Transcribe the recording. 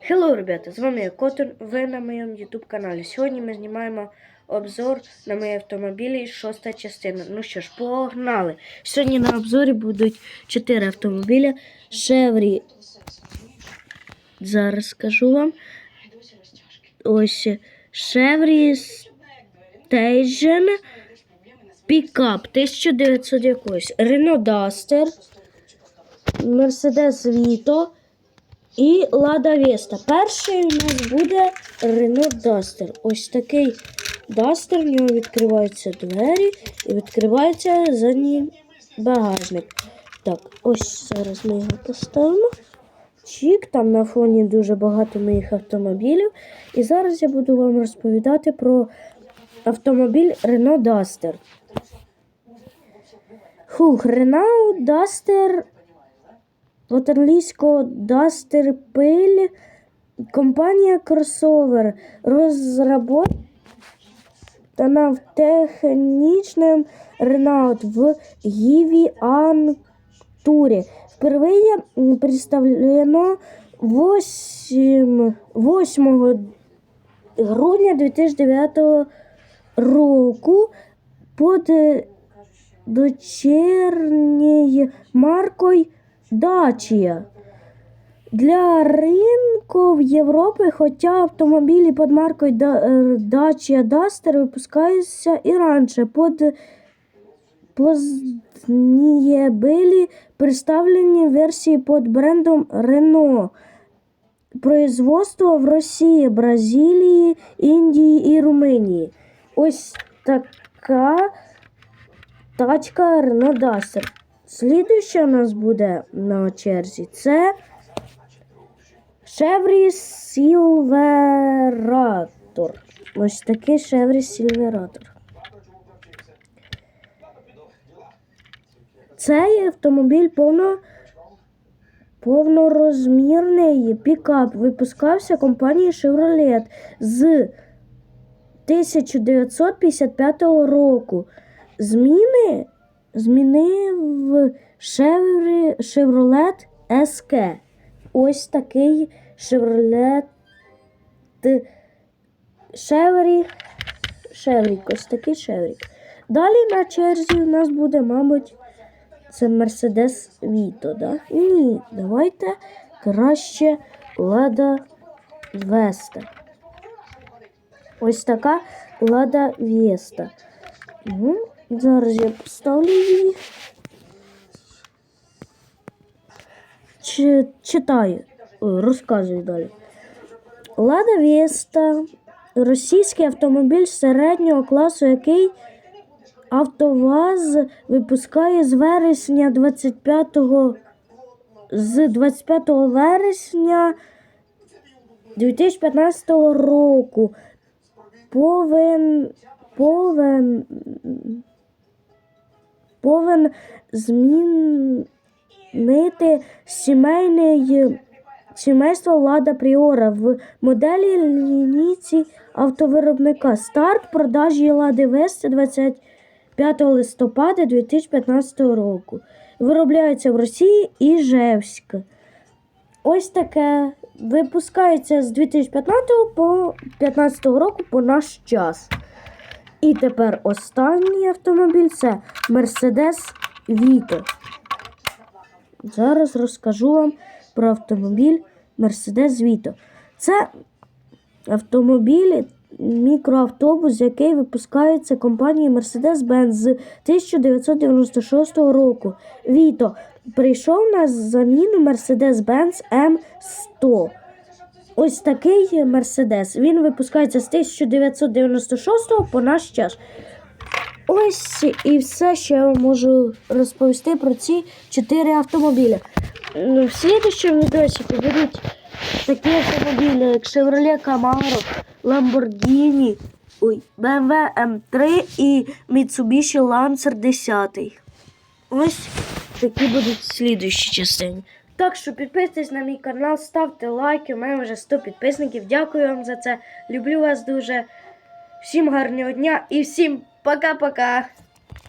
Хелло, ребята, з вами я Котон, ви на моєму YouTube каналі. Сьогодні ми знімаємо обзор на мої автомобілі, шоста частина. Ну що ж, погнали! Сьогодні на обзорі будуть 4 автомобіля. Chevy, зараз скажу вам. Ось Chevy Station Pickup 1900 якось. Renault Duster, Mercedes Vito і Лада Веста. Перший у нас буде Renault Duster. Ось такий Duster, в нього відкриваються двері і відкривається задній багажник. Так, ось зараз ми його поставимо. Чік, там на фоні дуже багато моїх автомобілів. І зараз я буду вам розповідати про автомобіль Renault Duster. Фух, Renault Duster Duster Pale компанія Crossover розработана в технічному Renault в Гівіантурі. Впервые м, представлено 8, 8 грудня 2009 року під дочерньою маркою Дачія. Для ринків Європи, хоча автомобілі під маркою е, Dacia Duster випускаються і раніше, під поздніє були представлені версії під брендом Renault. Производство в Росії, Бразилії, Індії і Румунії. Ось така тачка Renault Duster. Слідуюча у нас буде на черзі це Chevy Silverator. Ось такий Chevy Silverator. Цей автомобіль повно, повнорозмірний пікап випускався компанією Chevrolet з 1955 року. Зміни змінив Chevrolet SK. Ось такий Chevrolet Chevy, Chevy, ось такий Chevy. Далі на черзі у нас буде, мабуть, це Mercedes Vito, да? Ні, давайте краще Lada Vesta. Ось така Lada Vesta. Угу. Зараз я поставлю її. Чи, читаю, розказую далі. Лада Веста російський автомобіль середнього класу, який АвтоВАЗ випускає з вересня 25 з 25 вересня 2015 року. Повен, повен, повен змінити сімейний сімейство Лада Пріора в моделі лінійці автовиробника. Старт продажі Лади Вести 25 листопада 2015 року. Виробляється в Росії і Жевськ. Ось таке. Випускається з 2015 по 2015 року по наш час. І тепер останній автомобіль це Mercedes Vito. Зараз розкажу вам про автомобіль Mercedes Vito. Це автомобіль, мікроавтобус, який випускається компанією Mercedes-Benz з 1996 року. Vito прийшов на заміну Mercedes-Benz M100. Ось такий Мерседес. Він випускається з 1996 по наш час. Ось і все, що я вам можу розповісти про ці чотири автомобілі. Ну, В слідчому відосі будуть такі автомобілі, як Chevrolet Camaro, Lamborghini, ой, BMW M3 і Mitsubishi Lancer 10. Ось такі будуть в слідущій частині. Так що підписуйтесь на мій канал, ставте лайки. У мене вже 100 підписників. Дякую вам за це. Люблю вас дуже. Всім гарного дня і всім пока-пока.